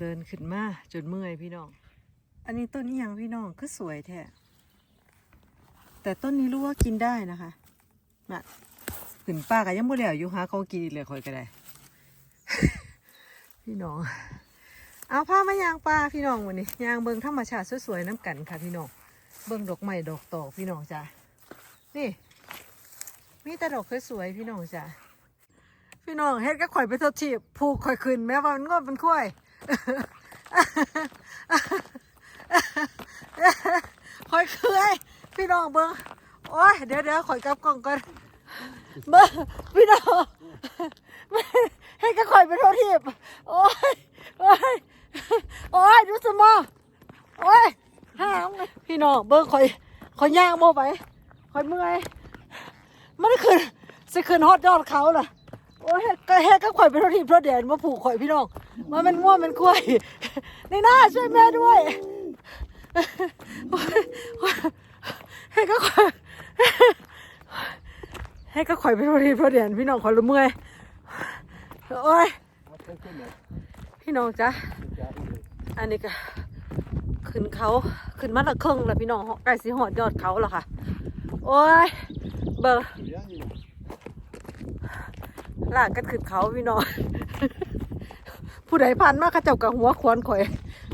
เดินขึ้นมาจนเมื่อยพี่น้อง อันนี้ต้นนี้ยังพี่น้องคือสวยแท้แต่ต้นนี้รู้ว่ากินได้นะคะน่ะขึ้นป้าก็ยังบ่แล้วอยู่หาเขากินอีกเลยคอยก็ได้ พี่น้อง เอาผ้ามายางปลาพี่น้องวันนี้ยางเบิงธรรมชาติสวยๆน้ำกันค่ะพี่น้อง เบิงดอกไม้ดอกตอกพี่น้องจ้านี่ มีแต่ดอกสวยๆพี่น้องจ้าพี่น้องเฮ็ดก็ข่อยไปทดชีพผูกข่อยขึ้นแม้ว่ามันงอเป็นข้อย ข่อยเคยพี่น้องเบิงโอ้ยเดี๋ยวเดี๋ยวข่อยกลับกล่องก่อนเบิงพี่น้องเฮ็ดก็ข่อยไปทดชีพโอ้ยโอ้ยโอ้ยดูสมอโอ้ยห้ามเลยพี่น้องเบิงข่อยข่อยย่างโมไปข่อยเมื่อยมันได้ขึ้นสิขึ้นฮอดยอดเขาล่ะ โอ้ยก็เฮ็ดก็ข่อยไปรถทีบรถแดนมาผูกข่อยพี่น้องมามันง่วงมันกล้วยนี่น่าช่วยแม่ด้วยโอ้ยโอ้ยเฮ็ดก็ข่อยเฮ็ดก็ข่อยไปรถทีบรถแดนพี่น้องข่อยละเมื่อยโอ้ยพี่น้องจ้ะอันนี้ก็ขึ้นเขาขึ้นมาละครึ่งแล้วพี่น้องใกล้สิหอดยอดเขาแล้วค่ะ โอ้ยเบอร์ ลากกันขึ้นเขาพี่น้องผู้ใดผ่านมาเขาเจ้ากับหัวควรข่อย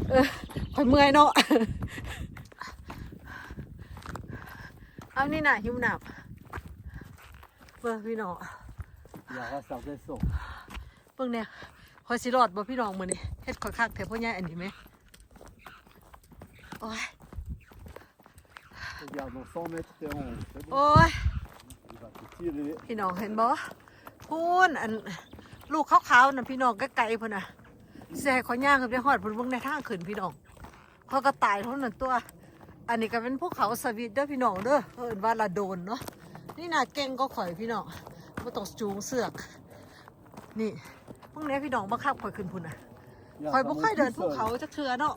เออข่อยเมื่อยเนาะ เอานี่น่ะหิวหนับเบิ่งพี่น้องอย่าว่าสาวได้ส่งเบิ่งเนี่ยข่อยสิรอดบ่พี่น้องมื้อนี้เฮ็ดข่อยคักแท้พ่อใหญ่อันนี้ไหมโอ้ย Regarde, dans 100 mètres, t'es en haut. C'est bon. โอ้ย Il va te tirer. พี่น้องเห็นบ่ พูนอันลูกขาวๆน่ะพี่น้องไกลๆพุ่นน่ะสิให้ข่อยย่างขึ้นไปฮอดพุ่นเบิ่งในทางขึ้นพี่น้องเขาก็ตายเท่านั้นตัว อันนี้ก็เป็นภูเขาสวีทเด้อพี่น้องเด้อเอิ้นว่าละโดนเนาะนี่น่ะเก่งก็ข่อยพี่น้องบ่ต้องจูงเสือก นี่พวกนี้พี่น้องบังคับข่อยขึ้นพุ่นน่ะ Regarde, ข่อยบ่ ça ค่อย monte เดิน tout ภู seul. เขาจักเทื่อเนาะ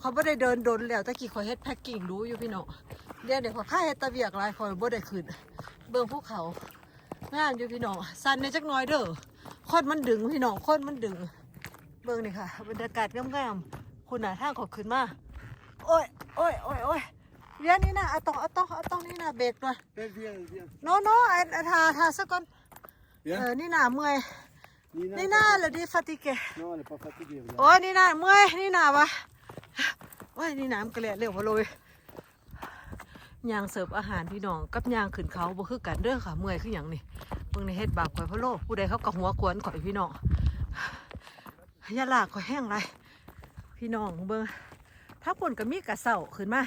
ข่อยบ่ได้เดินโดนแล้วตะกี้ข่อยเฮ็ดแพ็คกิ้งรู้อยู่พี่น้องเดี๋ยวเดี๋ยวข่อยค่าเฮ็ดตะเวียกหลายข่อยบ่ได้ขึ้นเบิ่งภูเขา งามอยู่พี่น้องสั่นในจักหน่อยเด้อคนมันดึงพี่น้องคนมันดึง เบิ่งนี่ค่ะบรรยากาศงามๆคุณน่ะทางข่อยขึ้นมาโอ้ยโอ้ยโอ้ยโอ้ยเรียนนี่นะเอาต้องเอาต้องเอาต้องนี่นะเบรกหน่อย Viens, viens, viens. โนโนไอ้ไอ้ทาทาซะก่อนเอ Viens. อนี่น่ะเมื่อย Nina, นี่น่าละดิฟาติเก Non, elle est pas fatiguée. Regarde. โอ้ยนี่น่ะเมื่อยนี่น่ะวะโอ้ยนี่น้ำกระเละเร็วมาเลย ยางเสิร์ฟอาหารพี่น้องกับยางขึ้นเขาบ่คือกันเด้อค่ะเมื่อยคือหยังนี่เบิ่งในเฮ็ดบาปข่อยพะโลผู้ใดเขากับหัวกวนข่อยพี่น้องอย่าลากข่อยแห้งไรพี่น้องเบิ่งถ้าปนก็มีกระเซ้าขึ้นมา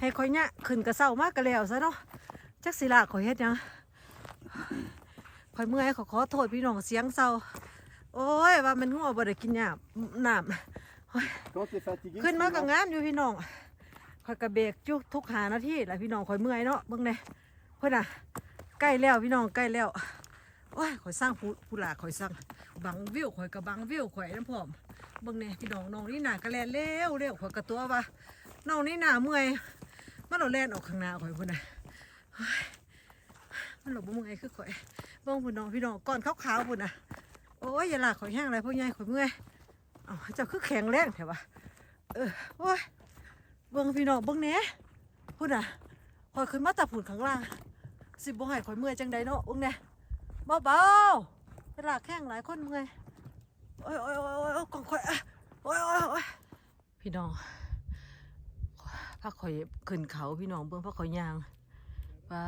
ให้ข่อยเนี่ยขึ้นกระเซ้ามากกระแล้วซะเนาะจักสิลากข่อยเฮ็ดหยังข่อยเมื่อยขอขอโทษพี่น้องเสียงเศร้าโอ้ยว่ามันงัวบ่ได้กินหยาบน้ำ Quand t'es fatigué, ขึ้นมา c'est กับ là. งามอยู่พี่น้องค อยกระเบรกจุกทุกหานาทีแหละพี่น้องคอยเมื่อยเนาะเบิ่งเนี่ยเพื่อนอะใกล้แล้วพี่น้องใกล้แล้วโอ้ยคอยสร้างผู้ผู้หลาคอยสร้างบังวิวคอยกับบังวิวคอยน้ำพร้อมเบิ่งเนี่ยพี่น้องน้องนี่หนากระแลนเร็วเร็วคอยกระตัวว่าน้องนี่หนาเมื่อยมันเราแล่นออกข้างหน้าคอยพุ่นน่ะมันหลบบ่เมื่อยคือคอยเบิ่งพี่น้องพี่น้องก่อนขาวๆพุ่นน่ะโอ้ยอย่าลากคอยแห้งอะไรพ่อใหญ่คอยเมื่อยเอ้าเจ้าคือแข็งแรงแถวะเออโอ้ย เบิ่งพี่น้องเบิ่งแหน่พูดอะคอยขึ้นมาตาผุนข้างล่าง สิบ่ให้คอยเมื่อยจังใดเนาะเบิ่งแหน่เบาๆเวลาแข้งหลายคนเมื่อยโอ้ยโอ้ยโอ้ยโอ้ยกองคอยโอ้ยโอ้ยโอ้ยพี่น้องพักคอยขึ้นเขาพี่น้องเบิ่งพักคอยยางปา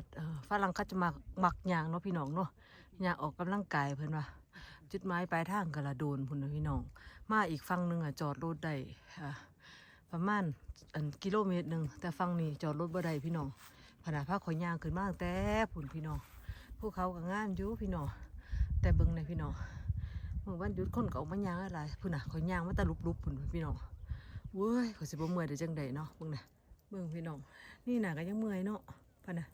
ดฝรั่งเขาจะมักมักยางเนาะพี่น้องเนาะยางออกกำลังกายเพิ่อนว่าจุดหมายปลายทางกระโดนพุ่นนะพี่น้อง มาอีกฝั่งหนึ่งอะจอดรถได้อะ ประมาณอันกิโลเมตรหนึ่งแต่ฝั่งนี้จอดรถบ่ได้พี่น้องขนาดพาข่อยยางขึ้นมาตั้งแต่พุ่นพี่น้องภูเขาก็งามอยู่พี่น้องแต่เบิ่งในพี่น้องเมื่อวันหยุดคนก็ออกมายางอะไรพุ่นน่ะข่อยยางมาแตะลุบๆพุ่นพี่น้องเว้ยข่อยสิบ่เมื่อยได้จังใดเนาะเบิ่งน่ะเบิ่งพี่น้องนี่น่ะก็ยังเมื่อยเนาะพะน่ะ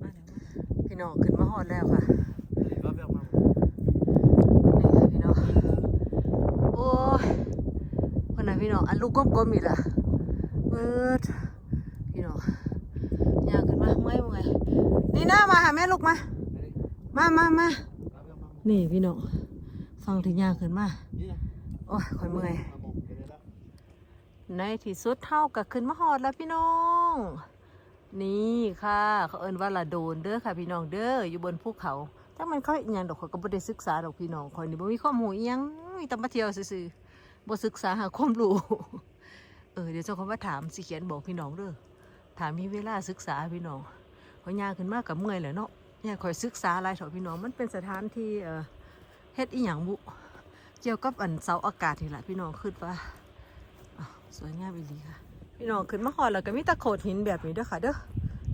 มาแล้วมาพี่น้องขึ้นมาฮอดแล้วค่ะ Allez, va vers maman. นี่ค่ะพี่น้อง โอ้ยคนไหนะพี่น้ อันลูกก้มๆอีกละเบิดพี่น้องยากขึ้นมาเมื่อยเมื่อยนี่นะมาหาแม่ลูกมา มามามานี่พี่น้องฟังถึงยางขึ้นมา โอ้ยข่อยเมื่อยในที่สุดเท่ากับขึ้นมาหอดแล้วพี่น้อง นี่ค่ะ เขาเอิ้นว่าละโดนเด้อค่ะพี่น้องเด้ออยู่บนภูเขาถ้ามันค่อยอหยังดอกเขาก็บ่ได้ศึกษาดอกพี่น้องคอยนี่บ่มีข้อมูลอีหยังมีแต่มาเที่ยวซื่อๆ บ่ศึกษาหาความรู้เออเดี๋ยวเจ้าเขามาถามสิเขียนบอกพี่น้องเด้อถามมีเวลาศึกษาพี่น้องเขาย่าขึ้นมากกับเมื่อยแหละเนาะเนี่ยคอยศึกษาลายเถอพี่น้องมันเป็นสถานที่เออเฮ็ดอีหยังบุเกี่ยวกับอันเสาอากาศนี่แหละพี่น้องคิดว่าอ้าสวยงามอีหลีค่ะ พี่น้องขึ้นมาหอดแล้วก็มีตะโขดหินแบบนี้ด้อค่ะเด้อ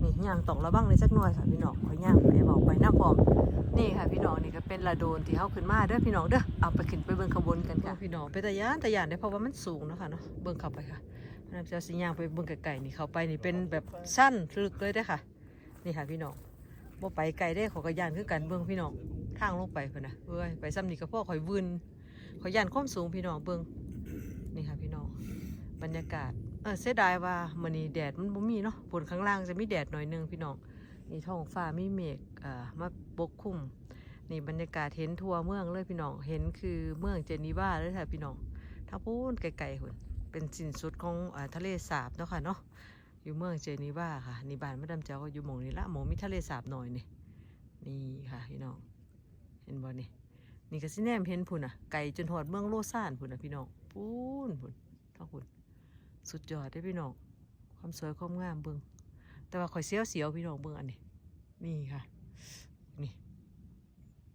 นี่ย่างตองระวังเลยสักหน่อยค่ะพี่น้อง ย่างไปบอกไปหน้าพร้อมนี่ค่ะพี่น้องนี่ก็เป็นระโดนที่เขาขึ้นมาเด้อพี่น้องเด้อเอาไปขึ้นไปเบิ่งขบวนกันค่ะพี่น้องไปตะยานตะยานได้เพราะว่ามันสูงเนาะค่ะเนาะเบิ่งเข้าไปค่ะน้ำเจ้าสิย่างไปเบิ่งไกลๆนี่เข้าไปนี่เป็นแบบสั้นลึกเลยเด้อค่ะ นี่ค่ะพี่น้องบ่ไปไกลได้ขอกระยานคือกันเบิ่งพี่น้องทางลงไปเพิ่นน่ะเอ้ยไปซ้ำนี่ก็พ่อข่อยวืนข่อยย่านความสูงพี่น้องเบิ่งนี่ค่ะพี่น้องบรรยากาศเออเสียดายว่ามื้อนี้แดดมันบ่มีเนาะบนข้างล่างจะมีแดดหน่อยนึงพี่น้อง นี่ท้องฟ้ามีเมฆอ่ามาปกคลุมนี่บรรยากาศเห็นทั่วเมืองเลยพี่น้อง เห็นคือเมืองเจนีวาเลยค่ะพี่น้อง ถ้าพูนไกลๆหุ่นเป็นสินสุดของอทะเลสาบเนาะค่ะเนาะ อยู่เมืองเจนีวาค่ะ นี่บ้านมาดามเจ้าก็อยู่หมองนี้ละหมองมีทะเลสาบหน่อยนี่ นี่ค่ะพี่น้อง เห็นบ่นี่ นี่ก็สิแนมเห็นพุ่นอะ ไก่จนหอดเมืองโลซานพุ่นอะพี่น้องพูนพุ่นท้องพุ่น สุดยอดได้พี่น้อง ความสวยความงามเบิงแต่ว่าข่อยเสียวเสียวๆพี่น้องเบิงอันนี้ นี่ค่ะ นี่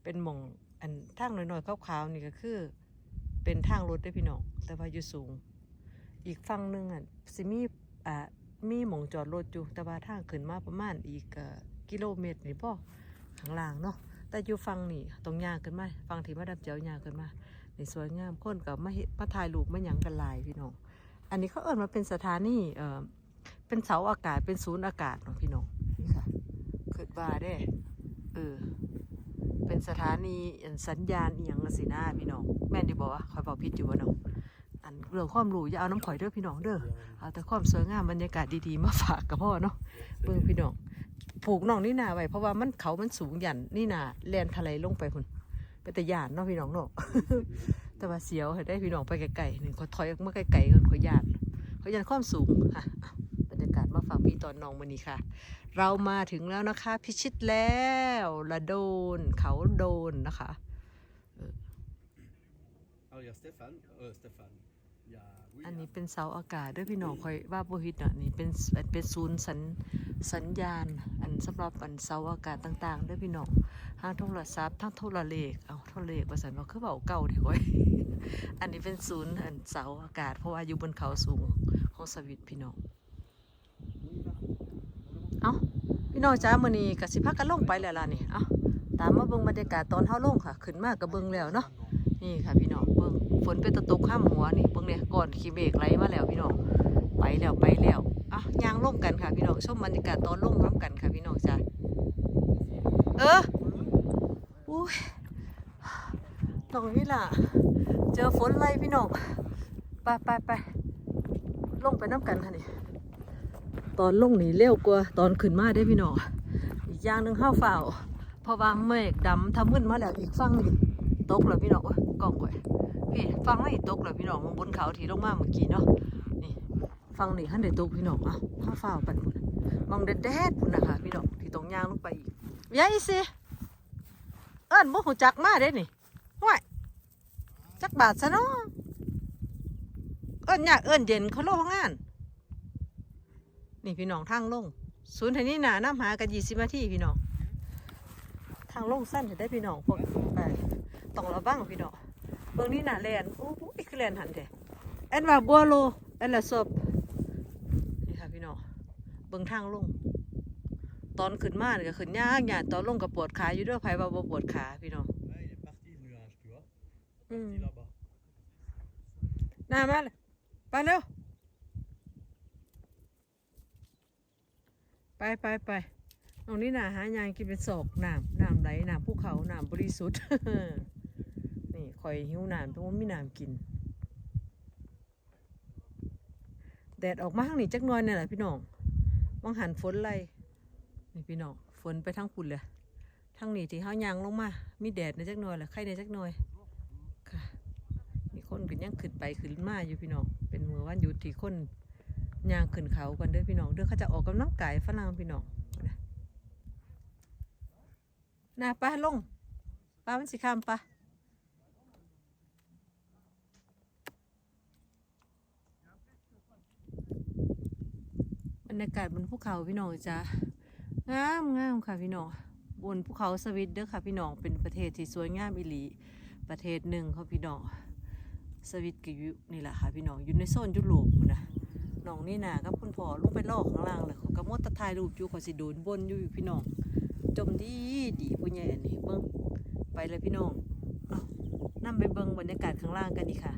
เป็นหมองอันทางหน่อยๆขาวๆนี่ก็คือ เป็นทางรถได้พี่น้องแต่ว่าอยู่สูง อีกฝั่งหนึ่งอะสิมีอ่ามีหมองจอดรถอยู่แต่ว่าทางขึ้นมาประมาณอีกอ่อกิโลเมตรนี่พ่อข้างล่างเนาะแต่อยู่ฝั่งนี่ตรงยางขึ้นมาฝั่งที่มาดับเจ้ายางขึ้นมานี่สวยงามคนกับมาเมาถ่ายรูปมาหยังกันลายพี่น้อง อันนี้เขาเอิ้นมาเป็นสถานีเอ่อเป็นเสาอากาศเป็นศูนย์อากาศเนาะพี่น้อง คิดว่าเด้เออ เป็นสถานีอันสัญญาณอีหยังสินะพี่น้อง แม่นดีบอกว่าคอยบอกพิดอยู่วะเนาะอันเรื่องความรู้อย่าเอาน้ำข่อยเด้อพี่น้องเด้อเอาแต่ความสวยงามบรรยากาศดีๆมาฝากกับพ่อเนาะเบิ่งพี่น้องผูกน้องนี่นาไว้เพราะว่ามันเขามันสูงหยันนี่นาแลนทะเลลงไปพุ่นเป็นแต่ยานเนาะพี่น้องเนาะแต่ว่าเสียวให้ได้พี่น้องไปไกลๆนี่ขอถอยออกมาไกลๆกันขอยานขอยานความสูงค่ะ ฝากพี่ตอนน้องวันนี้ค่ะ เรามาถึงแล้วนะคะ พิชิตแล้วละโดน เขาโดนนะคะ Alors, il y a Stéphane. Euh, Stéphane. Il y a อัน William. นี้เป็นเสาอากาศด้วยพี่น้องคอยว่าโบฮิตอะนี่เป็นเป็นศูนย์สัญสัญญาณ อันสำหรับอันเสาอากาศต่างๆด้วยพี่น้องทางโทรศัพท์ทางโทรเลขเอาโทรเลขภาษาเราคือเบาเก่าเถอะไว้ยอันนี้เป็นศูนย์อันเสาอากาศ เพราะว่าอยู่บนเขาสูงของสวิตพี่น้อง เอาพี่น้องจ้ามื้อนี้ก็สิพักกันลงไปแล้วล่ะนี่เอาตามมาเบิ่งบรรยากาศตอนเฮาลงค่ะ ขึ้นมาก็เบิ่งแล้วเนาะนี่ค่ะพี่น้องเบิ่งฝนเป็นตะตกข้ามหัวนี่เบิ่งเนี่ยก่อนขี้เมฆไหลมาแล้วพี่น้องไปแล้วไปแล้วอะยางลงกันค่ะพี่น้องชมบรรยากาศตอนลงน้ำกันค่ะพี่น้องจ้าเอออุ้ยตรงนี้ล่ะ เจอฝนไล่พี่น้องไปไปไปลงไปน้ำกันค่ะนี่ ตอนลงนี่เร็วกว่าตอนขึ้นมาได้พี่น้องอีกอย่างหนึ่งห้าฝ่าวเพราะว่าเมฆดำทำขึ้นมาแล้วอีกฝั่งนี่ตกแล้วพี่น้องวะกล้องก่อยพี่ฟังไม่ตกแล้วพี่น้องบนเขาที่ลงมาเมื่อกี้เนาะนี่ฟังนี่ขั้นเด็ดตกพี่น้องอะห้าฝ่าวไปนมองแดดแดดพุ่นนะคะพี่น้องที่ตรงย่างลงไปอีกยายสิเอิ้นบ่หูจักมาเด้นี่ห่วยจักบาทซะเนาะเอิ้นยากเอิ้นเย็นเขาโลงงาน นี่พี่น้องทางลง ศูนย์แถวนี้หนาน้ำหากันยี่สิบนาทีพี่น้อง ทางลงสั้นจะได้พี่น้องพวกไปต้องระวังพี่น้องเบื้องนี้หนาแลนโอ้โหอีกคือแลนหันเถอะแอนว่าบัวโลแอนละศพนี่ค่ะพี่น้องเบื้องทางลง ตอนขึ้นมาเนี่ยก็ขึ้นยากยากตอนลงก็ปวดขาอยู่ด้วยไผว่าบ่ปวดขาพี่น้อง Ouais, il est parti, le nuage, tu vois. Hmm. Il est là-bas. หน้ามาเลยไปเร็ว ไปไปไปตรงนี้น่ะหายางกินเป็นศอกน้ำน้ำไหลน้ำภูเขาน้ำบริสุทธิ์นี่คอยหิวน้ำเพราะว่ามีน้ำกิน แดดออกมาทางนี้จักน่อยเนี่ยแหละพี่น้องวังหันฝนไล่นี่พี่น้องฝนไปทางปุ่นเลยทางนี้ที่เฮายางลงมา มีแดดในจักน่อยแหละไข่ในจักน่อยค่ะนี่คนก็ยังขึ้นไปขึ้นมาอยู่พี่น้องเป็นมือวันหยุดที่คน ย่างขึ้นเขากันเด้อพี่น้องเด้อเขาจะออกกำลังกายฝรั่งพี่น้องนะน่าป้าลงป้ามันสิข้ามป้าบรรยากาศบนภูเขาพี่น้องจ้างามงามค่ะพี่น้องบนภูเขาสวิตเด้อค่ะพี่น้องเป็นประเทศที่สวยงามอีหลีประเทศหนึ่งเขาพี่น้องสวิตก็อยู่นี่แหละค่ะพี่น้องอยู่ในโซนยุโรปนะ น้องนี่นากับคุณพ่อลงไปลอกข้างล่างเลยเขาก็มดตะทายรูปอยู่ขอสิโดนบนอยู่พี่น้อง จมดีดีผู้ใหญ่อันนี้เบิ้งไปเลยพี่น้องเอานํไปเบิ้งบรรยากาศข้างล่างกันดีค่ะ